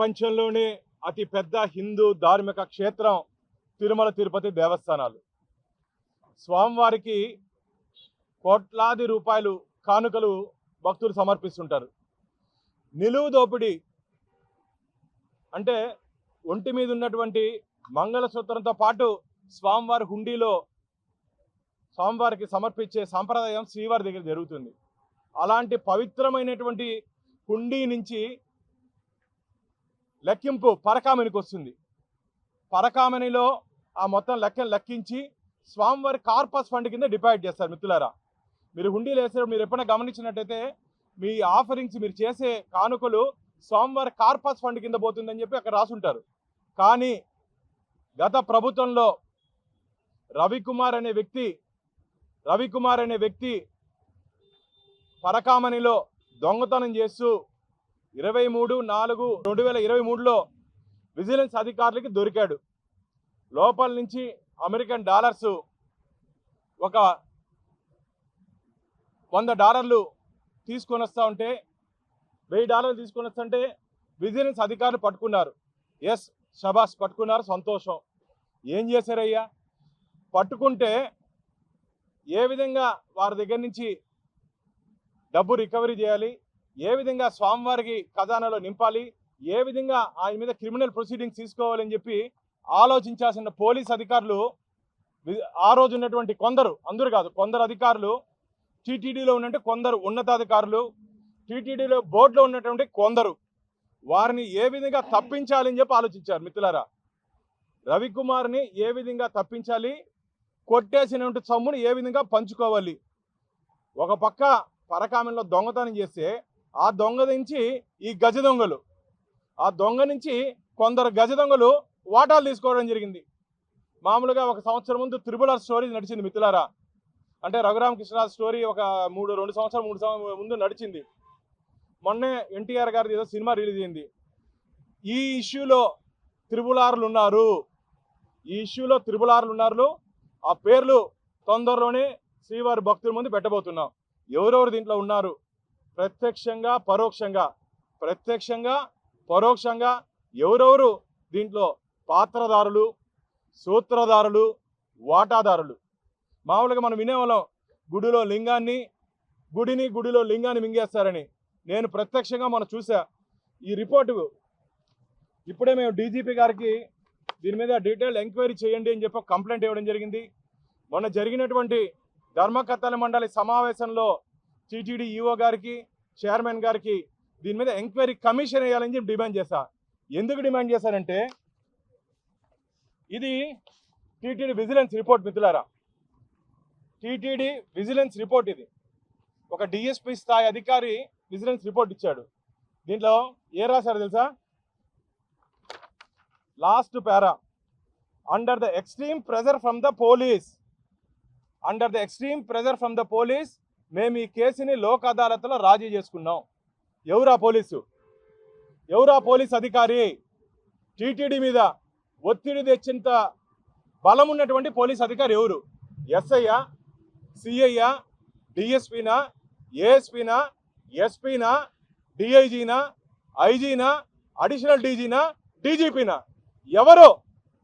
ప్రపంచంలోనే అతి పెద్ద హిందూ ధార్మిక క్షేత్రం తిరుమల తిరుపతి దేవస్థానాలు. స్వామివారికి కోట్లాది రూపాయలు కానుకలు భక్తులు సమర్పిస్తుంటారు. నిలువు దోపిడీ అంటే ఒంటి మీద ఉన్నటువంటి మంగళసూత్రంతో పాటు స్వామివారి హుండీలో స్వామివారికి సమర్పించే సాంప్రదాయం శ్రీవారి దగ్గర జరుగుతుంది. అలాంటి పవిత్రమైనటువంటి హుండీ నుంచి లెక్కింపు పరకామణికి వస్తుంది. పరకామణిలో ఆ మొత్తం లెక్క లెక్కించి స్వామివారి కార్పస్ ఫండ్ కింద డిపాజిట్ చేస్తారు మిత్రులారా. మీరు హుండీలు వేసేటప్పుడు మీరు ఎప్పుడైనా గమనించినట్టయితే మీ ఆఫరింగ్స్ మీరు చేసే కానుకలు స్వామివారి కార్పస్ ఫండ్ కింద పోతుందని చెప్పి అక్కడ రాసుంటారు. కానీ గత ప్రభుత్వంలో రవికుమార్ అనే వ్యక్తి రవికుమార్ అనే వ్యక్తి పరకామణిలో దొంగతనం చేస్తూ ఇరవై మూడు నాలుగు రెండు వేల ఇరవై మూడులో విజిలెన్స్ అధికారులకి దొరికాడు. లోపల నుంచి అమెరికన్ డాలర్స్ ఒక వంద డాలర్లు తీసుకొని వస్తూ ఉంటే వెయ్యి డాలర్లు తీసుకొని వస్తుంటే విజిలెన్స్ అధికారులు పట్టుకున్నారు. ఎస్ షబాస్ పట్టుకున్నారు. సంతోషం. ఏం చేశారయ్యా? పట్టుకుంటే ఏ విధంగా వారి దగ్గర నుంచి డబ్బు రికవరీ చేయాలి? ఏ విధంగా స్వామివారికి ఖజానాలో నింపాలి ఏ విధంగా ఆయన మీద క్రిమినల్ ప్రొసీడింగ్స్ తీసుకోవాలని చెప్పి ఆలోచించాల్సిన పోలీస్ అధికారులు వి- ఆ రోజు ఉన్నటువంటి కొందరు అందరూ కాదు కొందరు అధికారులు టీటీడీలో ఉన్నట్టు కొందరు ఉన్నతాధికారులు టీటీడీలో బోర్డులో ఉన్నటువంటి కొందరు వారిని ఏ విధంగా తప్పించాలని చెప్పి ఆలోచించారు మిత్రులారా. రవికుమార్ని ఏ విధంగా తప్పించాలి కొట్టేసినటువంటి సొమ్ముని ఏ విధంగా పంచుకోవాలి ఒక పక్క పరకామంలో దొంగతనం చేస్తే ఆ దొంగ నుంచి ఈ గజ దొంగలు ఆ దొంగ నుంచి కొందరు గజ దొంగలు వాటాలు తీసుకోవడం జరిగింది. మామూలుగా ఒక సంవత్సరం ముందు త్రిపుల స్టోరీ నడిచింది మిత్రులారా. అంటే రఘురామకృష్ణ స్టోరీ ఒక మూడు రెండు సంవత్సరాలు మూడు సంవత్సరాల ముందు నడిచింది. మొన్నే ఎన్టీఆర్ గారిది ఏదో సినిమా రిలీజ్ అయింది. ఈ ఇష్యూలో త్రిపులార్లు ఉన్నారు. ఈ ఇష్యూలో త్రిపులార్లు ఉన్నారు. ఆ పేర్లు తొందరలోనే శ్రీవారి భక్తుల ముందు పెట్టబోతున్నాం. ఎవరెవరు దీంట్లో ఉన్నారు? ప్రత్యక్షంగా పరోక్షంగా ప్రత్యక్షంగా పరోక్షంగా ఎవరెవరు దీంట్లో పాత్రదారులు సూత్రధారులు వాటాదారులు? మామూలుగా మనం వినేవాళ్ళం గుడిలో లింగాన్ని గుడిని గుడిలో లింగాన్ని మింగేస్తారని. నేను ప్రత్యక్షంగా మనం చూసా. ఈ రిపోర్టు ఇప్పుడే మేము డీజీపీ గారికి దీని మీద డీటెయిల్ ఎంక్వైరీ చేయండి అని చెప్పి కంప్లైంట్ ఇవ్వడం జరిగింది. మొన్న జరిగినటువంటి ధర్మకర్తల మండలి సమావేశంలో టీటీడీ ఈఓ గారికి చైర్మన్ గారికి దీని మీద ఎంక్వైరీ కమిషన్ వేయాలని చెప్పి డిమాండ్ చేశా. ఎందుకు డిమాండ్ చేశానంటే ఇది టీటీడీ విజిలెన్స్ రిపోర్ట్ మిత్రులారా. టీటీడీ విజిలెన్స్ రిపోర్ట్ ఇది. ఒక డిఎస్పి స్థాయి అధికారి విజిలెన్స్ రిపోర్ట్ ఇచ్చాడు. దీంట్లో ఏ రాశారు తెలుసా? Last para. Under the extreme pressure from the police under the extreme pressure from the police మేము ఈ కేసుని లోక్ అదాలత్లో రాజీ చేసుకున్నాం. ఎవరా పోలీసు? ఎవరా పోలీస్ అధికారి? టీటీడీ మీద ఒత్తిడి తెచ్చేంత బలం ఉన్నటువంటి పోలీస్ అధికారి ఎవరు? ఎస్ఐయా సిఐయా డిఎస్పీనా ఏఎస్పీనా ఎస్పీనా డిఐజీనా ఐజీనా అడిషనల్ డీజీనా డీజీపీనా ఎవరు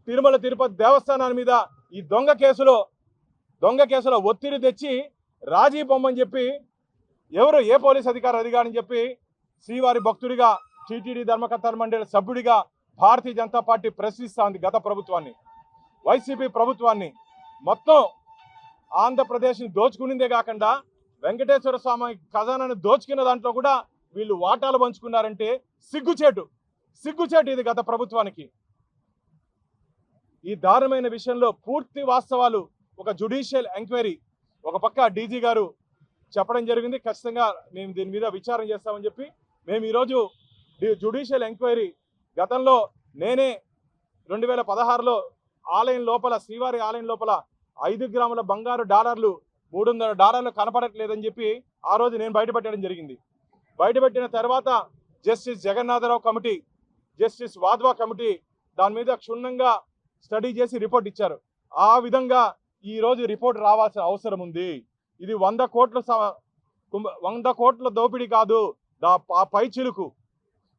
తిరుమల తిరుపతి దేవస్థానాల మీద ఈ దొంగ కేసులో దొంగ కేసులో ఒత్తిడి తెచ్చి రాజీ బొమ్మని చెప్పి ఎవరు ఏ పోలీస్ అధికారి అధికారని చెప్పి శ్రీవారి భక్తుడిగా టీటీడీ ధర్మకర్తల మండలి సభ్యుడిగా భారతీయ జనతా పార్టీ ప్రశ్నిస్తోంది గత ప్రభుత్వాన్ని. వైసీపీ ప్రభుత్వాన్ని. మొత్తం ఆంధ్రప్రదేశ్ని దోచుకునిందే కాకుండా వెంకటేశ్వర స్వామి ఖజానాను దోచుకున్న దాంట్లో కూడా వీళ్ళు వాటాలు పంచుకున్నారంటే సిగ్గుచేటు. సిగ్గుచేటు ఇది గత ప్రభుత్వానికి. ఈ దారుణమైన విషయంలో పూర్తి వాస్తవాలు ఒక జుడిషియల్ ఎంక్వైరీ ఒక పక్క డీజీ గారు చెప్పడం జరిగింది. ఖచ్చితంగా మేము దీని మీద విచారణ చేస్తామని చెప్పి మేము ఈరోజు జుడిషియల్ ఎంక్వైరీ గతంలో నేనే రెండు వేల పదహారులో ఆలయం లోపల శ్రీవారి ఆలయం లోపల ఐదు గ్రాముల బంగారు డాలర్లు మూడు వందల డాలర్లు కనపడట్లేదని చెప్పి ఆ రోజు నేను బయటపెట్టడం జరిగింది. బయటపెట్టిన తర్వాత justice Jagannatha Rao committee justice Wadhwa committee దాని మీద క్షుణ్ణంగా స్టడీ చేసి రిపోర్ట్ ఇచ్చారు. ఆ విధంగా ఈ రోజు రిపోర్ట్ రావాల్సిన అవసరం ఉంది. ఇది వంద కోట్ల వంద కోట్ల దోపిడీ కాదు. దా పై చిలుకు.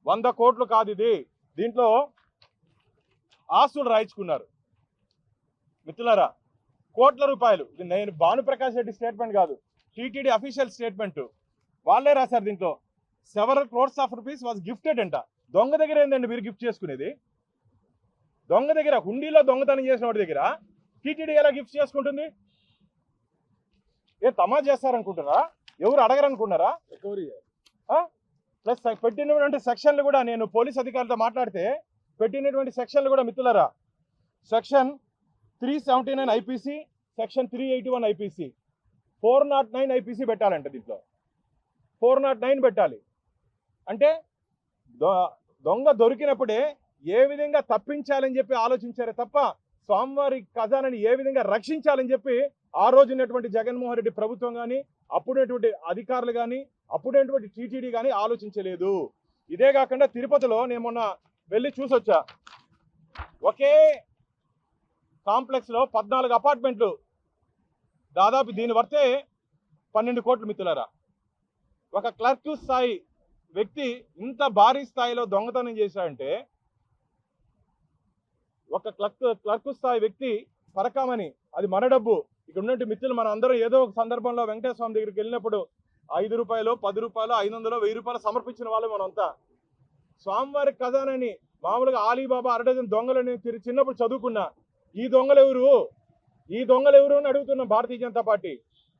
వంద కోట్లు కాదు ఇది. దీంట్లో ఆస్తులు రాయించుకున్నారు. మిత్రులారా కోట్ల రూపాయలు. ఇది నేను భానుప్రకాష్ రెడ్డి స్టేట్మెంట్ కాదు. TTD official statement. వాళ్ళే రాశారు దీంట్లో. Several crores of rupees was gifted అంట. దొంగ దగ్గర ఏందండి మీరు గిఫ్ట్ చేసుకునేది? దొంగ దగ్గర హుండీలో దొంగతనం చేసిన వాడి దగ్గర టీటీడీ ఎలా గిఫ్ట్ చేసుకుంటుంది? ఏ తమా చేస్తారనుకుంటారా ఎవరు అడగరనుకున్నారా? ప్లస్ పెట్టినటువంటి సెక్షన్లు కూడా నేను పోలీస్ అధికారులతో మాట్లాడితే పెట్టినటువంటి సెక్షన్లు కూడా మిత్రులరా section three seventy nine IPC section three eighty one IPC four nought nine IPC పెట్టాలంట దీంట్లో. ఫోర్ నాట్ నైన్ పెట్టాలి. అంటే దొంగ దొరికినప్పుడే ఏ విధంగా తప్పించాలని చెప్పి ఆలోచించారే తప్ప స్వామివారి ఖజానాని ఏ విధంగా రక్షించాలని చెప్పి ఆ రోజు ఉన్నటువంటి జగన్మోహన్ రెడ్డి ప్రభుత్వం కానీ అప్పుడున్నటువంటి అధికారులు కానీ అప్పుడున్నటువంటి టీటీడీ కానీ ఆలోచించలేదు. ఇదే కాకుండా తిరుపతిలో నేను మొన్న వెళ్ళి చూసొచ్చా. ఒకే కాంప్లెక్స్లో పద్నాలుగు అపార్ట్మెంట్లు. దాదాపు దీని వర్తే పన్నెండు కోట్లు మిత్రులారా. ఒక క్లర్క్ స్థాయి వ్యక్తి ఇంత భారీ స్థాయిలో దొంగతనం చేశాడంటే ఒక క్లర్క్ క్లర్క్ స్థాయి వ్యక్తి పరకామని అది మన డబ్బు. ఇక్కడ ఉన్నట్టు మిత్రులు మన అందరం ఏదో ఒక సందర్భంలో వెంకటేశ్వర స్వామి దగ్గరికి వెళ్ళినప్పుడు ఐదు రూపాయలు పది రూపాయలు ఐదు వందలు వెయ్యి రూపాయలు సమర్పించిన వాళ్ళు మనంతా స్వామివారి ఖజానని మామూలుగా ఆలీబాబా అరడజన్ దొంగలని తిరిగి చిన్నప్పుడు చదువుకున్నా ఈ దొంగలు ఎవరు? ఈ దొంగలు ఎవరు అని అడుగుతున్నాం భారతీయ జనతా పార్టీ.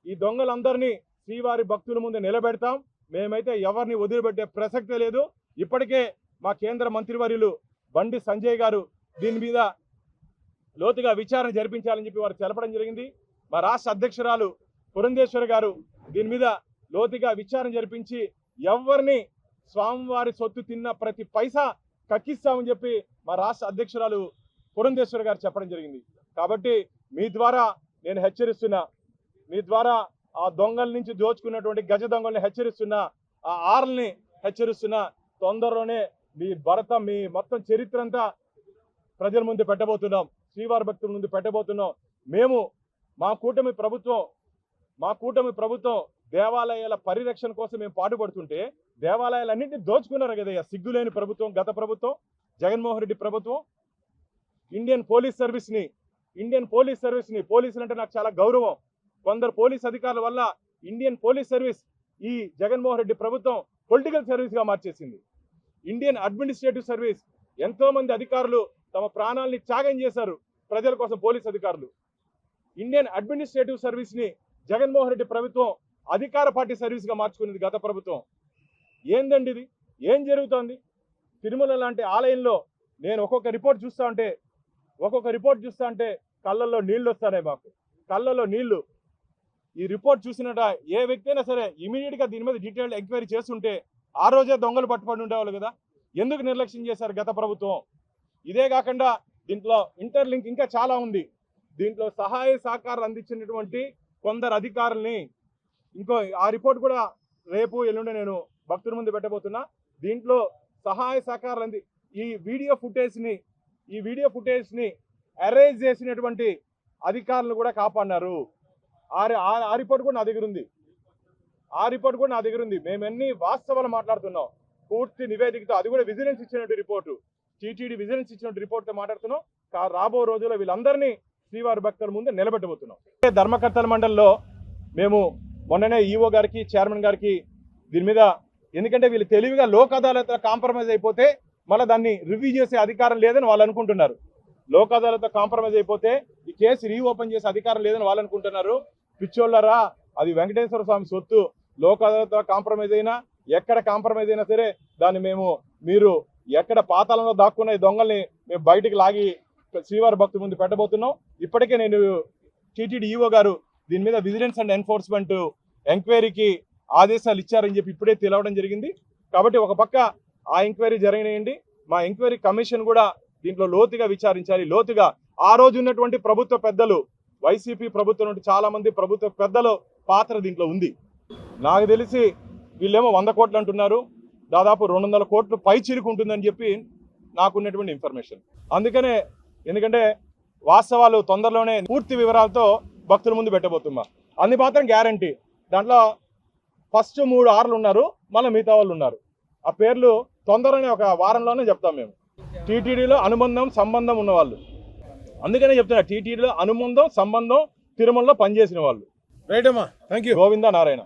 ఈ దొంగలందరినీ శ్రీవారి భక్తుల ముందు నిలబెడతాం. మేమైతే ఎవరిని వదిలిపెట్టే ప్రసక్తే లేదు. ఇప్పటికే మా కేంద్ర మంత్రివర్యులు బండి సంజయ్ గారు దీని మీద లోతుగా విచారణ జరిపించాలని చెప్పి వారు తెలపడం జరిగింది. మా రాష్ట్ర అధ్యక్షురాలు పురంధేశ్వరి గారు దీని మీద లోతుగా విచారణ జరిపించి ఎవరిని స్వామివారి సొత్తు తిన్న ప్రతి పైసా కక్కిస్తామని చెప్పి మా రాష్ట్ర అధ్యక్షురాలు పురంధేశ్వరి గారు చెప్పడం జరిగింది. కాబట్టి మీ ద్వారా నేను హెచ్చరిస్తున్నా మీ ద్వారా ఆ దొంగల నుంచి దోచుకున్నటువంటి గజ దొంగల్ని హెచ్చరిస్తున్నా ఆ ఆర్ల్ని హెచ్చరిస్తున్నా తొందరలోనే మీ భరత మీ మొత్తం చరిత్ర అంతా ప్రజల ముందు పెట్టబోతున్నాం. శ్రీవారి భక్తుల ముందు పెట్టబోతున్నాం. మేము మా కూటమి ప్రభుత్వం మా కూటమి ప్రభుత్వం దేవాలయాల పరిరక్షణ కోసం మేము పాటుపడుతుంటే దేవాలయాలన్నింటినీ దోచుకున్నారు కదయ్యా సిగ్గులేని ప్రభుత్వం గత ప్రభుత్వం జగన్మోహన్ రెడ్డి ప్రభుత్వం ఇండియన్ పోలీస్ సర్వీస్ని ఇండియన్ పోలీస్ సర్వీస్ని పోలీసులు అంటే నాకు చాలా గౌరవం. కొందరు పోలీస్ అధికారుల వల్ల ఇండియన్ పోలీస్ సర్వీస్ ఈ జగన్మోహన్ రెడ్డి ప్రభుత్వం పొలిటికల్ సర్వీస్గా మార్చేసింది. ఇండియన్ అడ్మినిస్ట్రేటివ్ సర్వీస్ ఎంతో మంది అధికారులు తమ ప్రాణాలని త్యాగం చేశారు ప్రజల కోసం పోలీస్ అధికారులు. ఇండియన్ అడ్మినిస్ట్రేటివ్ సర్వీస్ని జగన్మోహన్ రెడ్డి ప్రభుత్వం అధికార పార్టీ సర్వీస్గా మార్చుకున్నది గత ప్రభుత్వం. ఏందండి ఇది? ఏం జరుగుతోంది? తిరుమల లాంటి ఆలయంలో నేను ఒక్కొక్క రిపోర్ట్ చూస్తా ఉంటే ఒక్కొక్క రిపోర్ట్ చూస్తా ఉంటే కళ్ళల్లో నీళ్ళు వస్తాయి మాకు. కళ్ళల్లో నీళ్ళు ఈ రిపోర్ట్ చూసినట ఏ వ్యక్తి అయినా సరే ఇమీడియట్గా దీని మీద డీటెయిల్ ఎంక్వైరీ చేస్తుంటే ఆ రోజే దొంగలు పట్టుబడి ఉండేవాళ్ళు కదా. ఎందుకు నిర్లక్ష్యం చేశారు గత ప్రభుత్వం? ఇదే కాకుండా దీంట్లో ఇంటర్లింక్ ఇంకా చాలా ఉంది. దీంట్లో సహాయ సహకారాలు అందించినటువంటి కొందరు అధికారుల్ని ఇంకో ఆ రిపోర్ట్ కూడా రేపు ఎల్లుండి నేను భక్తుల ముందు పెట్టబోతున్నా. దీంట్లో సహాయ సహకారాలు అంది ఈ వీడియో ఫుటేజ్ని ఈ వీడియో ఫుటేజ్ని అరేంజ్ చేసినటువంటి అధికారులు కూడా కాపాడినారు. ఆ ఆ- రిపోర్ట్ కూడా నా దగ్గర ఉంది. ఆ రిపోర్ట్ కూడా నా దగ్గర ఉంది. మేము వాస్తవాలు మాట్లాడుతున్నాం. పూర్తి నివేదికతో అది కూడా విజిలెన్స్ ఇచ్చినట్టు రిపోర్టు. టీటీడీ విజిలెన్స్ ఇచ్చినట్టు రిపోర్ట్తో మాట్లాడుతున్నాం. కా- రాబో రోజుల్లో వీళ్ళందరినీ శ్రీవారి భక్తుల ముందు నిలబెట్టబోతున్నాం. ధర్మకర్తల మండలిలో మేము మొన్ననే ఈఓ గారికి చైర్మన్ గారికి దీని మీద ఎందుకంటే వీళ్ళు తెలివిగా లోక్ అదాలత్ కాంప్రమైజ్ అయిపోతే మళ్ళీ దాన్ని రివ్యూ చేసే అధికారం లేదని వాళ్ళు అనుకుంటున్నారు. లోక్ అదాలత్ కాంప్రమైజ్ అయిపోతే ఈ కేసు రీఓపెన్ చేసే అధికారం లేదని వాళ్ళు అనుకుంటున్నారు. పిచ్చోళ్ళరా అది వెంకటేశ్వర స్వామి సొత్తు. లోక్ అదాలత్ కాంప్రమైజ్ అయినా ఎక్కడ కాంప్రమైజ్ అయినా సరే దాన్ని మేము మీరు ఎక్కడ పాతాళంలో దాక్కున్న ఈ దొంగల్ని మేము బయటికి లాగి శ్రీవారి భక్తి ముందు పెట్టబోతున్నాం. ఇప్పటికే నేను టీటీడీ ఈఓ గారు దీని మీద విజిలెన్స్ అండ్ ఎన్ఫోర్స్మెంట్ ఎంక్వైరీకి ఆదేశాలు ఇచ్చారని చెప్పి ఇప్పుడే తెలవడం జరిగింది. కాబట్టి ఒక పక్క ఆ ఎంక్వైరీ జరగనియండి. మా ఎంక్వైరీ కమిషన్ కూడా దీంట్లో లోతుగా విచారించాలి. లోతుగా ఆ రోజు ఉన్నటువంటి ప్రభుత్వ పెద్దలు వైసీపీ ప్రభుత్వం నుండి చాలా మంది ప్రభుత్వ పెద్దల పాత్ర దీంట్లో ఉంది. నాకు తెలిసి వీళ్ళేమో వంద కోట్లు అంటున్నారు. దాదాపు రెండు వందల కోట్లు పై చిరుకు ఉంటుందని చెప్పి నాకున్నటువంటి ఇన్ఫర్మేషన్. అందుకనే ఎందుకంటే వాస్తవాలు తొందరలోనే పూర్తి వివరాలతో భక్తుల ముందు పెట్టబోతున్నా. అంది మాత్రం గ్యారంటీ. దాంట్లో ఫస్ట్ మూడు ఆర్లు ఉన్నారు మళ్ళీ మిగతా వాళ్ళు ఉన్నారు. ఆ పేర్లు తొందరనే ఒక వారంలోనే చెప్తాం మేము. టీటీడీలో అనుబంధం సంబంధం ఉన్నవాళ్ళు. అందుకనే చెప్తున్నా టీటీడీలో అనుబంధం సంబంధం తిరుమలలో పనిచేసిన వాళ్ళు. రైట్ అమ్మా థ్యాంక్ యూ గోవింద నారాయణ